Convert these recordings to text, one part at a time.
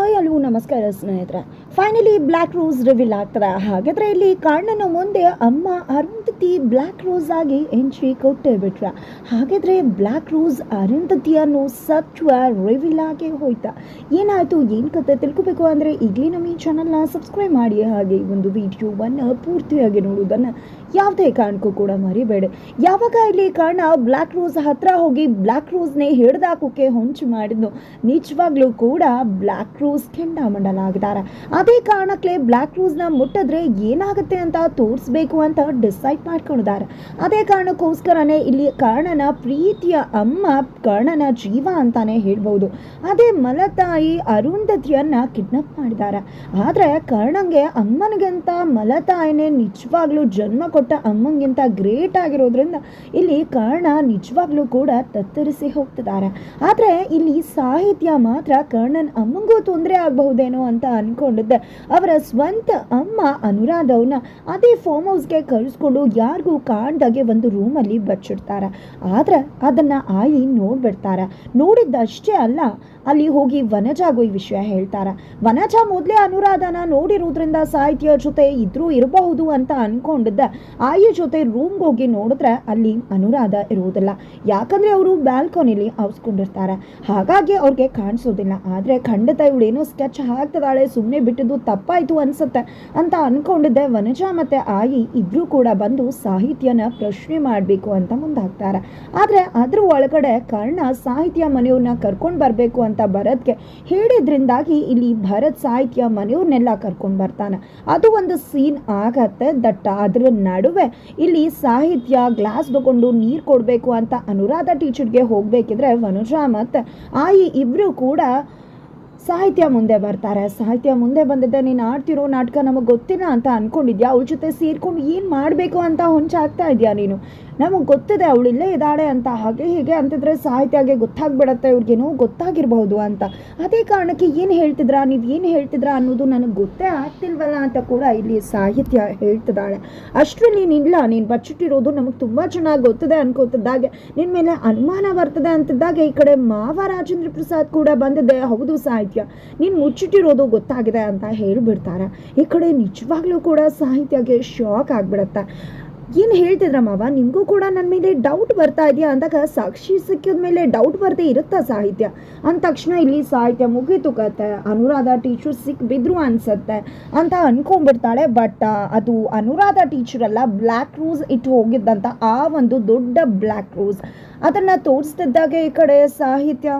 hay alguna máscara de siniestra finally black rose reveal ಆಗ್ತದೆ. ಹಾಗಾದ್ರೆ ಇಲ್ಲಿ ಕಾರಣನ ಮುಂದೆ ಅಮ್ಮ ಅರುಂಧತಿ ಬ್ಲ್ಯಾಕ್ ರೋಸ್ ಆಗಿ ಎಂಟ್ರಿ ಕೊಟ್ಟೇ ಬಿಟ್ರ. ಹಾಗಾದ್ರೆ ಬ್ಲ್ಯಾಕ್ ರೋಸ್ ಅರುಂಧತಿ ಅನ್ನೋ ಸತ್ವ ರಿವೀಲ್ ಆಗಿ ಹೋಯ್ತಾ. ಏನಾಯ್ತು? ಏನು ಕತೆ ತಿಳ್ಕೊಬೇಕು ಅಂದರೆ ಈಗಲೇ ನಮ್ಮ ಈ ಚಾನಲ್ನ ಸಬ್ಸ್ಕ್ರೈಬ್ ಮಾಡಿ. ಹಾಗೆ ಒಂದು ವಿಡಿಯೋವನ್ನು ಪೂರ್ತಿಯಾಗಿ ನೋಡುವುದನ್ನು ಯಾವುದೇ ಕಾರಣಕ್ಕೂ ಕೂಡ ಮರಿಬೇಡ. ಯಾವಾಗ ಇಲ್ಲಿ ಕಾರಣ ಬ್ಲ್ಯಾಕ್ ರೋಸ್ ಹತ್ರ ಹೋಗಿ ಬ್ಲ್ಯಾಕ್ ರೋಸ್ನೇ ಹಿಡ್ದಾಕೋಕೆ ಹೊಂಚು ಮಾಡಿದ್ದು ನಿಜವಾಗ್ಲೂ ಕೂಡ ಬ್ಲ್ಯಾಕ್ ರೋಸ್ ಕೆಂಡಾಮಂಡಲಾಗಿದ್ದಾರೆ ಅದೇ ಕಾರಣಕ್ಕೆ ಬ್ಲ್ಯಾಕ್ ರೋಸ್ನ ಮುಟ್ಟಿದ್ರೆ ಏನಾಗುತ್ತೆ ಅಂತ ತೋರಿಸ್ಬೇಕು ಅಂತ ಡಿಸೈಡ್ ಮಾಡ್ಕೊಂಡಿದ್ದಾರೆ. ಅದೇ ಕಾರಣಕ್ಕೋಸ್ಕರನೇ ಇಲ್ಲಿ ಕರ್ಣನ ಪ್ರೀತಿಯ ಅಮ್ಮ ಕರ್ಣನ ಜೀವ ಅಂತಾನೆ ಹೇಳ್ಬೋದು ಅದೇ ಮಲತಾಯಿ ಅರುಂಧತಿಯನ್ನ ಕಿಡ್ನಾಪ್ ಮಾಡಿದ್ದಾರೆ. ಆದ್ರೆ ಕರ್ಣಂಗೆ ಅಮ್ಮನಿಗಿಂತ ಮಲತಾಯಿನೇ ನಿಜವಾಗ್ಲೂ ಜನ್ಮ ಕೊಟ್ಟ ಅಮ್ಮನಿಗಿಂತ ಗ್ರೇಟ್ ಆಗಿರೋದ್ರಿಂದ ಇಲ್ಲಿ ಕರ್ಣ ನಿಜವಾಗ್ಲೂ ಕೂಡ ತತ್ತರಿಸಿ ಹೋಗ್ತಿದ್ದಾರೆ. ಆದ್ರೆ ಇಲ್ಲಿ ಸಾಹಿತ್ಯ ಮಾತ್ರ ಕರ್ಣನ್ ಅಮ್ಮಂಗೂ ತೊಂದರೆ ಆಗಬಹುದೇನೋ ಅಂತ ಅನ್ಕೊಂಡಿದ್ದೆ ಅವರ ಸ್ವಂತ ಅಮ್ಮ ಅನುರಾಧವ್ನ ಅದೇ ಫಾರ್ಮ್ ಹೌಸ್ಗೆ ಕಳಿಸ್ಕೊಂಡು ಯಾರಿಗೂ ಕಾಣ್ದಾಗೆ ಒಂದು ರೂಮಲ್ಲಿ ಬಚ್ಚಿಡ್ತಾರೆ. ಆದ್ರೆ ಅದನ್ನ ಆಯಿ ನೋಡ್ಬಿಡ್ತಾರೆ. ನೋಡಿದ್ದಷ್ಟೇ ಅಲ್ಲ, ಅಲ್ಲಿ ಹೋಗಿ ವನಜಾಗೂ ಈ ವಿಷಯ ಹೇಳ್ತಾರೆ. ವನಜ ಮೊದಲೇ ಅನುರಾಧನ ನೋಡಿರೋದ್ರಿಂದ ಸಾಹಿತ್ಯ ಜೊತೆ ಇದ್ರೂ ಇರಬಹುದು ಅಂತ ಅನ್ಕೊಂಡಿದ್ದ ಆಯಿ ಜೊತೆ ರೂಮ್ಗೆ ಹೋಗಿ ನೋಡಿದ್ರೆ ಅಲ್ಲಿ ಅನುರಾಧ ಇರುವುದಿಲ್ಲ ಯಾಕಂದ್ರೆ ಅವರು ಬ್ಯಾಲ್ಕೋನಿಲಿ ಅವಸ್ಕೊಂಡಿರ್ತಾರೆ ಹಾಗಾಗಿ ಅವ್ರಿಗೆ ಕಾಣಿಸೋದಿಲ್ಲ. ಆದ್ರೆ ಖಂಡಿತ ಇವಳೇನೋ ಸ್ಕೆಚ್ ಹಾಕ್ತಿದ್ದಾಳೆ ಸುಮ್ಮನೆ ಬಿಟ್ಟಿದ್ದು ತಪ್ಪಾಯಿತು ಅನ್ಸುತ್ತೆ ಅಂತ ಅನ್ಕೊಂಡಿದ್ದೆ. ವನಜಾ ಮತ್ತೆ ಆಯಿ ಇಬ್ಬರೂ ಕೂಡ ಬಂದು ಸಾಹಿತ್ಯನ ಪ್ರಶ್ನೆ ಮಾಡಬೇಕು ಅಂತ ಮುಂದಾಗ್ತಾರೆ. ಆದ್ರೆ ಅದ್ರ ಒಳಗಡೆ ಕರ್ಣ ಸಾಹಿತ್ಯ ಮನೆಯವ್ರನ್ನ ಕರ್ಕೊಂಡು ಬರಬೇಕು ಅಂತ ಭರತ್ಗೆ ಹೇಳಿದ್ರಿಂದಾಗಿ ಇಲ್ಲಿ ಭರತ್ ಸಾಹಿತ್ಯ ಮನೆಯವ್ರನ್ನೆಲ್ಲ ಕರ್ಕೊಂಡು ಬರ್ತಾನೆ. ಅದು ಒಂದು ಸೀನ್ ಆಗತ್ತೆ, ದಟ್ಟ ಅದ್ರ ನಡುವೆ ಇಲ್ಲಿ ಸಾಹಿತ್ಯ ಗ್ಲಾಸ್ ತಗೊಂಡು ನೀರು ಕೊಡಬೇಕು ಅಂತ ಅನುರಾಧ ಟೀಚರ್ಗೆ ಹೋಗಬೇಕಿದ್ರೆ ವನುಜಾ ಮತ್ತೆ ಆಯಿ ಇಬ್ರು ಕೂಡ ಸಾಹಿತ್ಯ ಮುಂದೆ ಬರ್ತಾರೆ. ಸಾಹಿತ್ಯ ಮುಂದೆ ಬಂದಿದ್ದೆ, ನೀನು ಆಡ್ತಿರೋ ನಾಟಕ ನಮಗೆ ಗೊತ್ತಿಲ್ಲ ಅಂತ ಅನ್ಕೊಂಡಿದ್ಯಾ? ಅವಳ ಜೊತೆ ಸೇರ್ಕೊಂಡು ಏನು ಮಾಡಬೇಕು ಅಂತ ಹೊಂಚಾಗ್ತಾ ಇದೆಯಾ ನೀನು? ನಮಗೆ ಗೊತ್ತಿದೆ, ಅವಳು ಇಲ್ಲೇ ಇದ್ದಾಳೆ ಅಂತ. ಹಾಗೆ ಹೀಗೆ ಅಂತಿದ್ರೆ ಸಾಹಿತ್ಯಗೆ ಗೊತ್ತಾಗ್ಬಿಡತ್ತೆ, ಇವ್ರಿಗೇನೋ ಗೊತ್ತಾಗಿರಬಹುದು ಅಂತ. ಅದೇ ಕಾರಣಕ್ಕೆ ಏನು ಹೇಳ್ತಿದ್ರಾ? ನೀವು ಏನು ಹೇಳ್ತಿದ್ರಾ ಅನ್ನೋದು ನನಗೆ ಗೊತ್ತೇ ಆಗ್ತಿಲ್ವಲ್ಲ ಅಂತ ಕೂಡ ಇಲ್ಲಿ ಸಾಹಿತ್ಯ ಹೇಳ್ತಿದ್ದಾಳೆ. ಅಷ್ಟರಲ್ಲಿ ನೀನಿಲ್ಲ ನೀನು ಬಚ್ಚಿಟ್ಟಿರೋದು ನಮಗೆ ತುಂಬ ಚೆನ್ನಾಗಿ ಗೊತ್ತಿದೆ ಅನ್ಕೋತಿದ್ದಾಗೆ ನಿನ್ನ ಮೇಲೆ ಅನುಮಾನ ಬರ್ತದೆ ಅಂತಿದ್ದಾಗ ಈ ಕಡೆ ಮಾವ ರಾಜೇಂದ್ರ ಪ್ರಸಾದ್ ಕೂಡ ಬಂದಿದೆ ಹೌದು ಸಾಹಿತ್ಯ ನೀನು ಮುಚ್ಚಿಟ್ಟಿರೋದು ಗೊತ್ತಾಗಿದೆ ಅಂತ ಹೇಳಿಬಿಡ್ತಾರೆ. ಈ ಕಡೆ ನಿಜವಾಗ್ಲೂ ಕೂಡ ಸಾಹಿತ್ಯಗೆ ಶಾಕ್ ಆಗಿಬಿಡತ್ತೆ. ಏನು ಹೇಳ್ತಿದ್ರ ಮಾವ? ನಿಮಗೂ ಕೂಡ ನನ್ನ ಮೇಲೆ ಡೌಟ್ ಬರ್ತಾ ಇದೆಯಾ? ಅಂದಾಗ ಸಾಕ್ಷಿ ಸಿಕ್ಕಿದ ಮೇಲೆ ಡೌಟ್ ಬರದೇ ಇರುತ್ತಾ ಸಾಹಿತ್ಯ? ಅಂದ ತಕ್ಷಣ ಇಲ್ಲಿ ಸಾಹಿತ್ಯ ಮುಗಿತು ಕತೆ. ಅನುರಾಧ ಟೀಚರ್ ಸಿಕ್ ಬಿದ್ರು ಅನ್ಸತ್ತೆ. ಅಂತ ಅನ್ಕೊಂಡ್ಬಿಡ್ತಾಳೆ ಬಟ್ ಅದು ಅನುರಾಧ ಟೀಚರ್ ಅಲ್ಲ ಬ್ಲ್ಯಾಕ್ ರೋಸ್ ಇಟ್ಟು ಹೋಗಿದ್ದಂಥ ಆ ಒಂದು ದೊಡ್ಡ ಬ್ಲ್ಯಾಕ್ ರೋಸ್ ಅದನ್ನು ತೋರಿಸ್ತಿದ್ದಾಗೆ ಈ ಕಡೆ ಸಾಹಿತ್ಯ.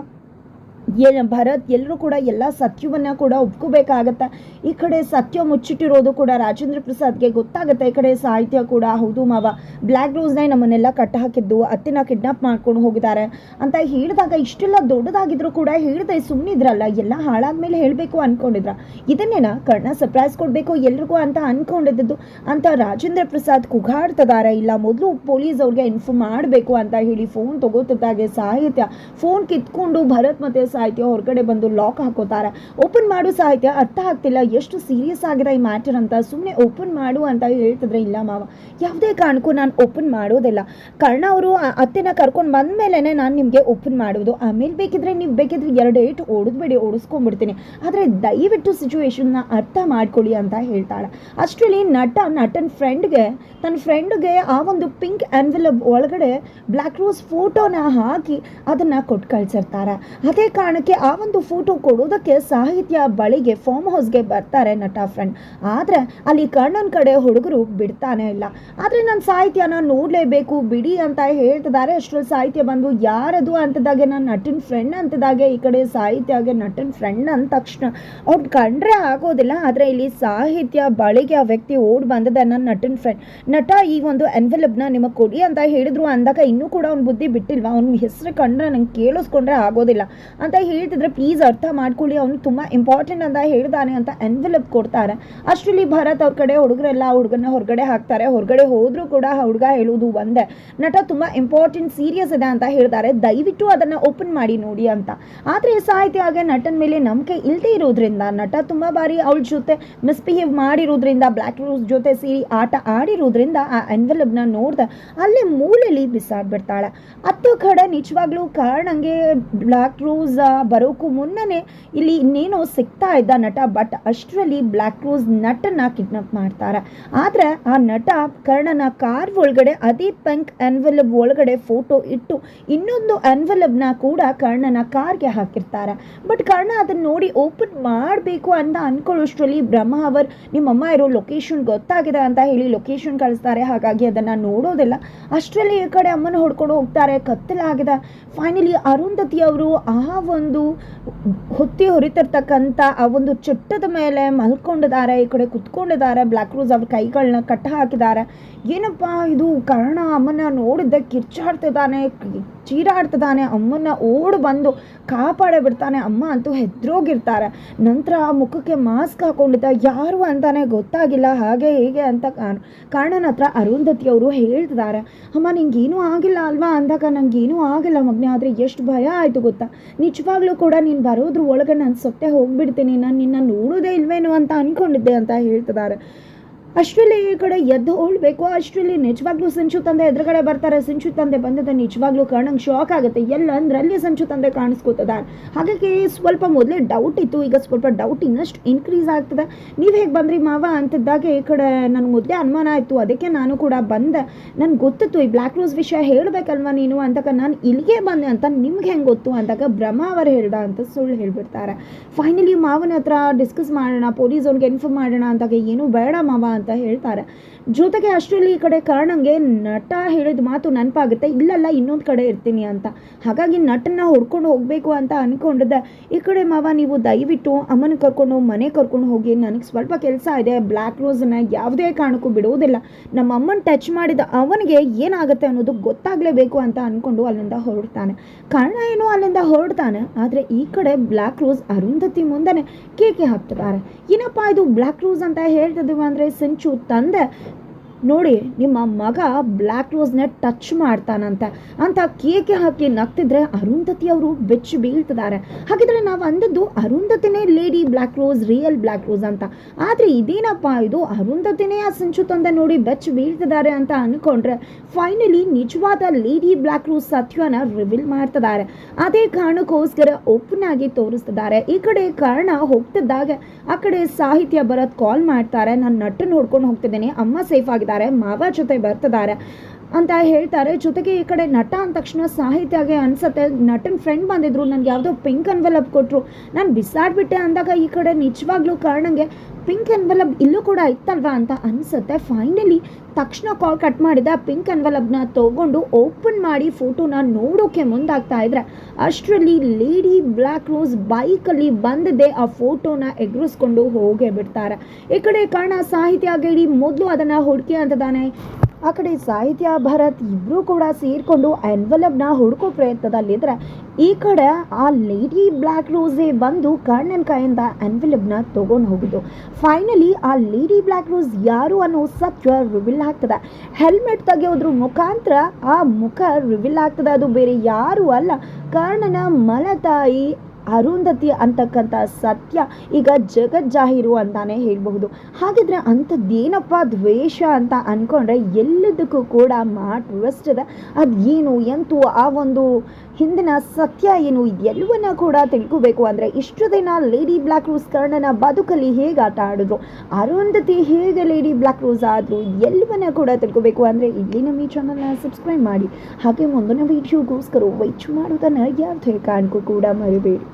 ಏ ಭರತ್ ಎಲ್ಲರೂ ಕೂಡ ಎಲ್ಲ ಸತ್ಯವನ್ನು ಕೂಡ ಒಪ್ಕೋಬೇಕಾಗತ್ತೆ? ಈ ಕಡೆ ಸತ್ಯ ಮುಚ್ಚಿಟ್ಟಿರೋದು ಕೂಡ ರಾಜೇಂದ್ರ ಪ್ರಸಾದ್ಗೆ ಗೊತ್ತಾಗುತ್ತೆ? ಈ ಕಡೆ ಸಾಹಿತ್ಯ ಕೂಡ ಹೌದು ಮಾವ. ಬ್ಲ್ಯಾಕ್ ರೋಸ್ನೇ ನಮ್ಮನ್ನೆಲ್ಲ ಕಟ್ಟ ಹಾಕಿದ್ದು ಅತ್ತಿನ ಕಿಡ್ನಾಪ್ ಮಾಡ್ಕೊಂಡು ಹೋಗಿದ್ದಾರೆ. ಅಂತ ಹೇಳಿದಾಗ ಇಷ್ಟೆಲ್ಲ ದೊಡ್ಡದಾಗಿದ್ರು ಕೂಡ ಹೇಳ್ದೆ ಸುಮ್ಮನಿದ್ರಲ್ಲ ಎಲ್ಲ ಹಾಳಾದ್ಮೇಲೆ ಹೇಳಬೇಕು ಅಂದ್ಕೊಂಡಿದ್ರ ಇದನ್ನೇನ ಕರ್ಣ ಸರ್ಪ್ರೈಸ್ ಕೊಡಬೇಕು ಎಲ್ರಿಗೂ ಅಂತ ಅಂದ್ಕೊಂಡಿದ್ದು ಅಂತ ರಾಜೇಂದ್ರ ಪ್ರಸಾದ್ ಕುಗಾಡ್ತದಾರೆ, ಇಲ್ಲ ಮೊದಲು ಪೊಲೀಸ್ ಅವ್ರಿಗೆ ಇನ್ಫಾರ್ಮ್ ಮಾಡಬೇಕು ಅಂತ ಹೇಳಿ ಫೋನ್ ತಗೋತಿದ್ದಾಗೆ ಸಾಹಿತ್ಯ. ಫೋನ್ ಕಿತ್ಕೊಂಡು ಭರತ್ ಮತ್ತೆ ಸಾಹಿತ್ಯ ಹೊರಗಡೆ ಬಂದು ಲಾಕ್ ಹಾಕೋತಾರೆ. ಓಪನ್ ಮಾಡು ಸಾಹಿತ್ಯ ಅರ್ಥ ಆಗ್ತಿಲ್ಲ. ಎಷ್ಟು ಸೀರಿಯಸ್ ಆಗಿದೆ ಈ ಮ್ಯಾಟರ್ ಅಂತ ಸುಮ್ಮನೆ ಓಪನ್ ಮಾಡು ಅಂತ ಹೇಳ್ತಿದ್ರೆ ಇಲ್ಲ ಮಾವ. ಯಾವುದೇ ಕಾರಣಕ್ಕೂ ನಾನು ಓಪನ್ ಮಾಡೋದಿಲ್ಲ. ಕರ್ಣ ಅವರು ಅತ್ತೆನ ಕರ್ಕೊಂಡು ಬಂದಮೇಲೆ ನಾನು ನಿಮಗೆ ಓಪನ್ ಮಾಡೋದು ಆಮೇಲೆ ಬೇಕಿದ್ರೆ ನೀವು ಬೇಕಿದ್ರೆ ಎರಡು ಏಟ್ ಓಡಿದ್ಬೇಡಿ, ಓಡಿಸ್ಕೊಂಡ್ಬಿಡ್ತೀನಿ. ಆದರೆ ದಯವಿಟ್ಟು ಸಿಚುವೇಶನ್ನ ಅರ್ಥ ಮಾಡ್ಕೊಳ್ಳಿ ಅಂತ ಹೇಳ್ತಾಳೆ. ಅಷ್ಟರಲ್ಲಿ ನಟ, ನಟನ್ ಫ್ರೆಂಡ್ಗೆ ತನ್ನ ಫ್ರೆಂಡ್ಗೆ ಆ ಒಂದು ಪಿಂಕ್ ಎನ್ವೆಲಪ್ ಒಳಗಡೆ ಬ್ಲ್ಯಾಕ್ ರೋಸ್ ಫೋಟೋನ ಹಾಕಿ ಅದನ್ನು ಕೊಟ್ಟು ಕಳ್ಸಿರ್ತಾರೆ ಅದೇ ಕಾರಣಕ್ಕೆ ಆ ಒಂದು ಫೋಟೋ ಕೊಡೋದಕ್ಕೆ ಸಾಹಿತ್ಯ ಬಳಿಗೆ ಫಾರ್ಮ್ ಹೌಸ್ಗೆ ಬರ್ತಾರೆ ನಟ ಫ್ರೆಂಡ್. ಆದರೆ ಅಲ್ಲಿ ಕಣ್ಣನ ಕಡೆ ಹುಡುಗರು ಬಿಡ್ತಾನೆ ಇಲ್ಲ. ಆದರೆ ನನ್ನ ಸಾಹಿತ್ಯನ ನೋಡಲೇಬೇಕು, ಬಿಡಿ ಅಂತ ಹೇಳ್ತಿದ್ದಾರೆ ಅಷ್ಟರಲ್ಲಿ ಸಾಹಿತ್ಯ ಬಂದು ಯಾರದು ಅಂತದಾಗೆ ನಾನು ನಟನ ಫ್ರೆಂಡ್ ಅಂತದಾಗೆ ಈ ಕಡೆ ಸಾಹಿತ್ಯಗೆ ನಟನ್ ಫ್ರೆಂಡ್ ಅಂದ ತಕ್ಷಣ. ಅವ್ರು ಕಂಡ್ರೆ ಆಗೋದಿಲ್ಲ, ಆದರೆ ಇಲ್ಲಿ ಸಾಹಿತ್ಯ ಬಳಿಗೆ ಆ ವ್ಯಕ್ತಿ ಓಡ್ ಬಂದಿದೆ ನನ್ನ ನಟನ್ ಫ್ರೆಂಡ್. ನಟ, ಈ ಒಂದು ಎನ್ವೆಲಪ್ನ ನಿಮಗೆ ಕೊಡಿ ಅಂತ ಹೇಳಿದ್ರು ಅಂದಾಗ ಇನ್ನೂ ಕೂಡ ಅವ್ನು ಬುದ್ಧಿ ಬಿಟ್ಟಿಲ್ವಾ? ಅವ್ನ ಹೆಸರು ಕಂಡ್ರೆ ನಂಗೆ ಕೇಳಿಸ್ಕೊಂಡ್ರೆ ಆಗೋದಿಲ್ಲ. ಅಂತ ಹೇಳ್ತಿದ್ರೆ ಪ್ಲೀಸ್ ಅರ್ಥ ಮಾಡ್ಕೊಳ್ಳಿ. ಅವ್ನು ತುಂಬ ಇಂಪಾರ್ಟೆಂಟ್ ಅಂತ ಹೇಳ್ದಾನೆ ಅಂತ ಎನ್ವೆಲಪ್ ಕೊಡ್ತಾರೆ. ಅಷ್ಟರಲ್ಲಿ ಭರತ್ ಅವ್ರ ಕಡೆ ಹುಡುಗರೆಲ್ಲ ಹುಡುಗನ ಹೊರಗಡೆ ಹಾಕ್ತಾರೆ. ಹೊರಗಡೆ ಹೋದರೂ ಕೂಡ ಹುಡುಗ ಹೇಳುವುದು ಒಂದೇ. ನಟ ತುಂಬ ಇಂಪಾರ್ಟೆಂಟ್ ಸೀರಿಯಸ್ ಇದೆ ಅಂತ ಹೇಳ್ತಾರೆ ದಯವಿಟ್ಟು ಅದನ್ನು ಓಪನ್ ಮಾಡಿ ನೋಡಿ ಅಂತ. ಆದರೆ ಸಾಹಿತ್ಯ ಹಾಗೆ ನಟನ ಮೇಲೆ ನಂಬಿಕೆ ಇಲ್ಲದೆ ಇರೋದ್ರಿಂದ, ನಟ ತುಂಬ ಬಾರಿ ಅವಳ ಜೊತೆ ಮಿಸ್ಬಿಹೇವ್ ಮಾಡಿರೋದ್ರಿಂದ ಬ್ಲ್ಯಾಕ್ ರೋಸ್ ಜೊತೆ ಸೇರಿ ಆಟ ಆಡಿರೋದ್ರಿಂದ ಆ ಎನ್ವೆಲಪ್ನ ನೋಡ್ದೆ ಅಲ್ಲೇ ಮೂಲೆಯಲ್ಲಿ ಬಿಸಾಡ್ಬಿಡ್ತಾಳೆ. ಅತ್ತು ಕಡೆ ನಿಜವಾಗ್ಲೂ ಕಾರಣಂಗೆ ಬ್ಲ್ಯಾಕ್ ರೋಸ್ ಬರೋಕ್ಕೂ ಮುನ್ನನೇ ಇಲ್ಲಿ ಇನ್ನೇನೋ ಸಿಗ್ತಾ ಇದ್ದ ನಟ ಬಟ್ ಅಷ್ಟರಲ್ಲಿ ಬ್ಲ್ಯಾಕ್ ರೋಸ್ ನಟನ ಕಿಡ್ನಾಪ್ ಮಾಡ್ತಾರೆ. ಆದರೆ ಆ ನಟ ಕರ್ಣನ ಕಾರ್ ಒಳಗಡೆ ಅದೇ ಪಂಕ್ ಎನ್ವೆಲಪ್ ಒಳಗಡೆ ಫೋಟೋ ಇಟ್ಟು ಇನ್ನೊಂದು ಎನ್ವೆಲಬ್ನ ಕೂಡ ಕರ್ಣನ ಕಾರ್ಗೆ ಹಾಕಿರ್ತಾರೆ. ಬಟ್ ಕರ್ಣ ಅದನ್ನ ನೋಡಿ ಓಪನ್ ಮಾಡಬೇಕು ಅಂತ ಅನ್ಕೊಳ್ಳೋಷ್ಟರಲ್ಲಿ ಬ್ರಹ್ಮ ಅವರ್, ನಿಮ್ಮಮ್ಮ ಇರೋ ಲೊಕೇಶನ್ ಗೊತ್ತಾಗಿದೆ ಅಂತ ಹೇಳಿ ಲೊಕೇಶನ್ ಕಳಿಸ್ತಾರೆ. ಹಾಗಾಗಿ ಅದನ್ನು ನೋಡೋದಿಲ್ಲ. ಅಷ್ಟರಲ್ಲಿ ಈ ಕಡೆ ಅಮ್ಮನ ಹೊಡ್ಕೊಂಡು ಹೋಗ್ತಾರೆ. ಕತ್ತಲಾಗಿದೆ. ಫೈನಲಿ ಅರುಂಧತಿ ಅವರು ಆ ಒಂದು ಹೊತ್ತಿ ಹೊರಿತಿರ್ತಕ್ಕಂಥ ಆ ಒಂದು ಚಟ್ಟದ ಮೇಲೆ ಮಲ್ಕೊಂಡಿದ್ದಾರೆ, ಈ ಕಡೆ ಕುತ್ಕೊಂಡಿದ್ದಾರೆ ಬ್ಲ್ಯಾಕ್ ರೋಸ್ ಅವ್ರ ಕೈಗಳನ್ನ ಕಟ್ಟ ಹಾಕಿದ್ದಾರೆ ಏನಪ್ಪ ಇದು ಕರ್ಣ ಅಮ್ಮನ ನೋಡಿದ್ದೆ ಕಿರ್ಚಾಡ್ತಿದ್ದಾನೆ ಚೀರಾಡ್ತಿದ್ದಾನೆ ಅಮ್ಮನ್ನ ಓಡ್ ಬಂದು ಕಾಪಾಡ ಬಿಡ್ತಾನೆ. ಅಮ್ಮ ಅಂತೂ ಹೆದ್ರೋಗಿರ್ತಾರೆ. ನಂತರ ಮುಖಕ್ಕೆ ಮಾಸ್ಕ್ ಹಾಕೊಂಡಿದ್ದ ಯಾರು ಅಂತಾನೆ ಗೊತ್ತಾಗಿಲ್ಲ. ಹಾಗೆ ಹೀಗೆ ಅಂತ ಕಾರಣ ಕಾರಣನ ಹತ್ರ ಅರುಂಧತಿ ಅವರು ಹೇಳ್ತಿದ್ದಾರೆ. ಅಮ್ಮ, ನಿಂಗೇನೂ ಆಗಿಲ್ಲ ಅಲ್ವಾ ಅಂದಾಗ ಏನೂ ಆಗಿಲ್ಲ ಮಗ್ನೆ, ಆದರೆ ಎಷ್ಟು ಭಯ ಆಯಿತು ಗೊತ್ತಾ? ನಿಜವಾಗ್ಲೂ ಕೂಡ ನೀನು ಬರೋದ್ರ ಒಳಗೆ ನಾನು ಸೊತ್ತೆ ಹೋಗ್ಬಿಡ್ತೀನಿ. ನಾನು ನಿನ್ನ ನೋಡೋದೇ ಇಲ್ವೇನೋ ಅಂತ ಅಂದ್ಕೊಂಡಿದ್ದೆ ಅಂತ ಹೇಳ್ತಿದ್ದಾರೆ. ಅಷ್ಟರಲ್ಲಿ ಈ ಕಡೆ ಎದ್ದು ಹೋಳ್ಬೇಕು ಅಷ್ಟರಲ್ಲಿ ನಿಜವಾಗ್ಲೂ ಸಂಚು ತಂದೆ ಎದುರುಗಡೆ ಬರ್ತಾರೆ. ಸಂಚು ತಂದೆ ಬಂದದ ನಿಜವಾಗ್ಲೂ ಕರ್ಣಂಗೆ ಶಾಕ್ ಆಗುತ್ತೆ. ಎಲ್ಲ ಅಂದ್ರೆ ಅಲ್ಲಿ ಸಂಚು ತಂದೆ ಕಾಣಿಸ್ಕೋತದ. ಹಾಗಾಗಿ ಸ್ವಲ್ಪ ಮೊದಲೇ ಡೌಟ್ ಇತ್ತು. ಈಗ ಸ್ವಲ್ಪ ಡೌಟ್ ಇನ್ನಷ್ಟು ಇನ್ಕ್ರೀಸ್ ಆಗ್ತದೆ. ನೀವು ಹೇಗೆ ಬಂದ್ರಿ ಮಾವ ಅಂತಿದ್ದಾಗ ಈ ಕಡೆ ನನಗೆ ಮೊದಲೇ ಅನುಮಾನ ಆಯಿತು. ಅದಕ್ಕೆ ನಾನು ಕೂಡ ಬಂದೆ. ನನಗೆ ಗೊತ್ತಿತ್ತು ಈ ಬ್ಲ್ಯಾಕ್ ರೋಸ್ ವಿಷಯ ಹೇಳಬೇಕಲ್ವ ನೀನು ಅಂತಕ ನಾನು ಇಲ್ಲಿಗೆ ಬಂದೆ ಅಂತ ನಿಮ್ಗೆ ಹೆಂಗೆ ಗೊತ್ತು ಅಂದಾಗ ಬ್ರಹ್ಮ ಅವರು ಹೇಳ್ದ ಅಂತ ಸುಳ್ಳು ಹೇಳ್ಬಿಡ್ತಾರೆ. ಫೈನಲಿ ಮಾವನ ಹತ್ರ ಡಿಸ್ಕಸ್ ಮಾಡೋಣ ಪೊಲೀಸ್ ಅವ್ರಿಗೆ ಇನ್ಫಾರ್ಮ್ ಮಾಡೋಣ ಅಂದಾಗ ಏನು ಬೇಡ ಮಾವ ಅಂತ ಹೇಳ್ತಾರೆ. ಜೊತೆಗೆ ಅಷ್ಟರಲ್ಲಿ ಈ ಕಡೆ ಕಾರಣಂಗೆ ನಟ ಹೇಳಿದ ಮಾತು ನೆನಪಾಗುತ್ತೆ. ಇಲ್ಲಲ್ಲ, ಇನ್ನೊಂದು ಕಡೆ ಇರ್ತೀನಿ ಅಂತ. ಹಾಗಾಗಿ ನಟನ ಹೊಡ್ಕೊಂಡು ಹೋಗಬೇಕು ಅಂತ ಅಂದ್ಕೊಂಡಿದ್ದೆ ಈ ಕಡೆ ಮಾವ, ನೀವು ದಯವಿಟ್ಟು ಅಮ್ಮನ ಕರ್ಕೊಂಡು, ಮನೆ ಕರ್ಕೊಂಡು ಹೋಗಿ. ನನಗೆ ಸ್ವಲ್ಪ ಕೆಲಸ ಇದೆ. ಬ್ಲ್ಯಾಕ್ ರೋಸನ್ನ ಯಾವುದೇ ಕಾರಣಕ್ಕೂ ಬಿಡುವುದಿಲ್ಲ ನಮ್ಮ ಅಮ್ಮನ ಟಚ್ ಮಾಡಿದ ಅವನಿಗೆ ಏನಾಗುತ್ತೆ ಅನ್ನೋದು ಗೊತ್ತಾಗಲೇಬೇಕು ಅಂತ ಅಂದ್ಕೊಂಡು ಅಲ್ಲಿಂದ ಹೊರಡ್ತಾನೆ. ಕಾರಣ ಏನು ಅಲ್ಲಿಂದ ಹೊರಡ್ತಾನೆ. ಆದರೆ ಈ ಕಡೆ ಬ್ಲ್ಯಾಕ್ ರೋಸ್ ಅರುಂಧತಿ ಮುಂದೆನೆ ಕೇಕೆ ಹಾಕ್ತಿದ್ದಾರೆ. ಏನಪ್ಪ ಇದು ಬ್ಲ್ಯಾಕ್ ರೋಸ್ ಅಂತ ಹೇಳ್ತಿದ್ದೀವಿ ಅಂದರೆ ಸಂಚು ತಂದೆ ನೋಡಿ, ನಿಮ್ಮ ಮಗ ಬ್ಲ್ಯಾಕ್ ರೋಸ್ನ ಟಚ್ ಮಾಡ್ತಾನಂತೆ. ಅಂತ ಕೇಕೆ ಹಾಕಿ ನಗ್ತಿದ್ರೆ ಅರುಂಧತಿ ಅವರು ಬೆಚ್ಚಿ ಬೀಳ್ತಿದ್ದಾರೆ. ಹಾಗಿದ್ರೆ ನಾವು ಅಂದದ್ದು ಅರುಂಧತಿನೇ lady black rose real black rose ಅಂತ. ಆದರೆ ಇದೇನಪ್ಪ ಇದು? ಅರುಂಧತಿನೇ ಆ ಸಂಚು ತಂದೆ ನೋಡಿ ಬೆಚ್ಚಿ ಬೀಳ್ತಿದ್ದಾರೆ ಅಂತ ಅಂದ್ಕೊಂಡ್ರೆ ಫೈನಲಿ ನಿಜವಾದ ಲೇಡಿ ಬ್ಲ್ಯಾಕ್ ರೋಸ್ ಸತ್ಯನ ರಿವೀಲ್ ಮಾಡ್ತಿದ್ದಾರೆ. ಅದೇ ಕಾರಣಕ್ಕೋಸ್ಕರ ಓಪನ್ ಆಗಿ ತೋರಿಸ್ತಿದ್ದಾರೆ. ಈ ಕಡೆ ಕಾರಣ ಹೋಗ್ತಿದ್ದಾಗ, ಆ ಕಡೆ ಸಾಹಿತ್ಯ ಬರೋದ್ ಕಾಲ್ ಮಾಡ್ತಾರೆ. ನಾನು ನಟನ ನೋಡ್ಕೊಂಡು ಹೋಗ್ತಿದ್ದೇನೆ. ಅಮ್ಮ ಸೇಫ್ ಆಗಿದ್ದಾರೆ ಮಾವ ಜೊತೆ ಬರ್ತಿದ್ದಾರೆ. ಅಂತ ಹೇಳ್ತಾರೆ. ಜೊತೆಗೆ ಈ ಕಡೆ ನಟ ಅಂದ ತಕ್ಷಣ ಸಾಹಿತ್ಯಗೆ ಅನ್ಸುತ್ತೆ. ನಟನ ಫ್ರೆಂಡ್ ಬಂದಿದ್ರು. ನನಗೆ ಯಾವುದೋ ಪಿಂಕ್ ಎನ್ವೆಲಪ್ ಕೊಟ್ಟರು ನಾನು ಬಿಸಾಡ್ಬಿಟ್ಟೆ ಅಂದಾಗ ಈ ಕಡೆ ನಿಜವಾಗ್ಲೂ ಕಾರಣಂಗೆ ಪಿಂಕ್ ಎನ್ವೆಲಪ್ ಇಲ್ಲೂ ಕೂಡ ಇತ್ತಲ್ವಾ ಅಂತ ಅನಿಸುತ್ತೆ. ಫೈನಲಿ ತಕ್ಷಣ ಕಾಲ್ ಕಟ್ ಮಾಡಿದ. ಪಿಂಕ್ ಎನ್ವೆಲಪ್ನ ತೊಗೊಂಡು ಓಪನ್ ಮಾಡಿ ಫೋಟೋನ ನೋಡೋಕೆ ಮುಂದಾಗ್ತಾ ಇದ್ರೆ ಅಷ್ಟರಲ್ಲಿ ಲೇಡಿ ಬ್ಲ್ಯಾಕ್ ರೋಸ್ ಬೈಕಲ್ಲಿ ಬಂದದೆ ಆ ಫೋಟೋನ ಎಗ್ರಿಸ್ಕೊಂಡು ಹೋಗೇ ಬಿಡ್ತಾರೆ. ಈ ಕಡೆ ಕಾರಣ ಸಾಹಿತ್ಯ ಗೇಡಿ ಮೊದಲು ಅದನ್ನು ಹುಡುಕಿ ಅಂತದಾನೆ ಆ ಕಡೆ ಸಾಹಿತ್ಯ, ಭರತ್ ಇಬ್ಬರೂ ಕೂಡ ಸೇರಿಕೊಂಡು ಎನ್ವೆಲಪ್ನ ಹುಡುಕೋ ಪ್ರಯತ್ನದಲ್ಲಿದ್ದರೆ ಈ ಕಡೆ ಆ ಲೇಡಿ ಬ್ಲ್ಯಾಕ್ ರೋಸೇ ಬಂದು ಕಣ್ಣನ ಕೈಯಿಂದ ಎನ್ವೆಲಪ್ನ ತೊಗೊಂಡು ಹೋಗಿದ್ದು. ಫೈನಲಿ ಆ ಲೇಡಿ ಬ್ಲ್ಯಾಕ್ ರೋಸ್ ಯಾರು ಅನ್ನೋ ಸತ್ಯ ರಿವಿಲ್ ಆಗ್ತದೆ. ಹೆಲ್ಮೆಟ್ ತೆಗೆಯೋದ್ರ ಮುಖಾಂತರ ಆ ಮುಖ ರಿವಿಲ್ ಆಗ್ತದೆ. ಅದು ಬೇರೆ ಯಾರು ಅಲ್ಲ. ಕರ್ಣನ ಮಲತಾಯಿ ಅರುಂಧತಿ ಅಂತಕ್ಕಂಥ ಸತ್ಯ ಈಗ ಜಗಜ್ಜಾಹೀರು ಅಂತಾನೆ ಹೇಳಬಹುದು. ಹಾಗಿದ್ರೆ ಅಂಥದ್ದೇನಪ್ಪ ದ್ವೇಷ ಅಂತ ಅಂದ್ಕೊಂಡ್ರೆ ಎಲ್ಲದಕ್ಕೂ ಕೂಡ ಮಾ ಟ್ವಿಸ್ಟ್ ಏನು, ಎಂತೂ ಆ ಒಂದು ಹಿಂದಿನ ಸತ್ಯ ಏನು ಇದೆಲ್ಲವನ್ನ ಕೂಡ ತಿಳ್ಕೋಬೇಕು ಅಂದರೆ ಇಷ್ಟು ದಿನ ಲೇಡಿ ಬ್ಲ್ಯಾಕ್ ರೋಸ್ ಕರ್ಣನ ಬದುಕಲ್ಲಿ ಹೇಗೆ ಆಟ ಆಡಿದ್ರು, ಅರುಂಧತಿ ಹೇಗೆ ಲೇಡಿ ಬ್ಲ್ಯಾಕ್ ರೋಸ್ ಆದರು ಎಲ್ಲವನ್ನ ಕೂಡ ತಿಳ್ಕೋಬೇಕು ಅಂದರೆ ಇಲ್ಲಿ ನಮ್ಮ ಈ ಚಾನಲ್ನ ಸಬ್ಸ್ಕ್ರೈಬ್ ಮಾಡಿ. ಹಾಗೆ ಮುಂದಿನ ವೀಡಿಯೋಗೋಸ್ಕರ ವೈಚು ಮಾಡೋದನ್ನು ಯಾವುದೇ ಕಾರಣಕ್ಕೂ ಕೂಡ ಮರಿಬೇಡಿ.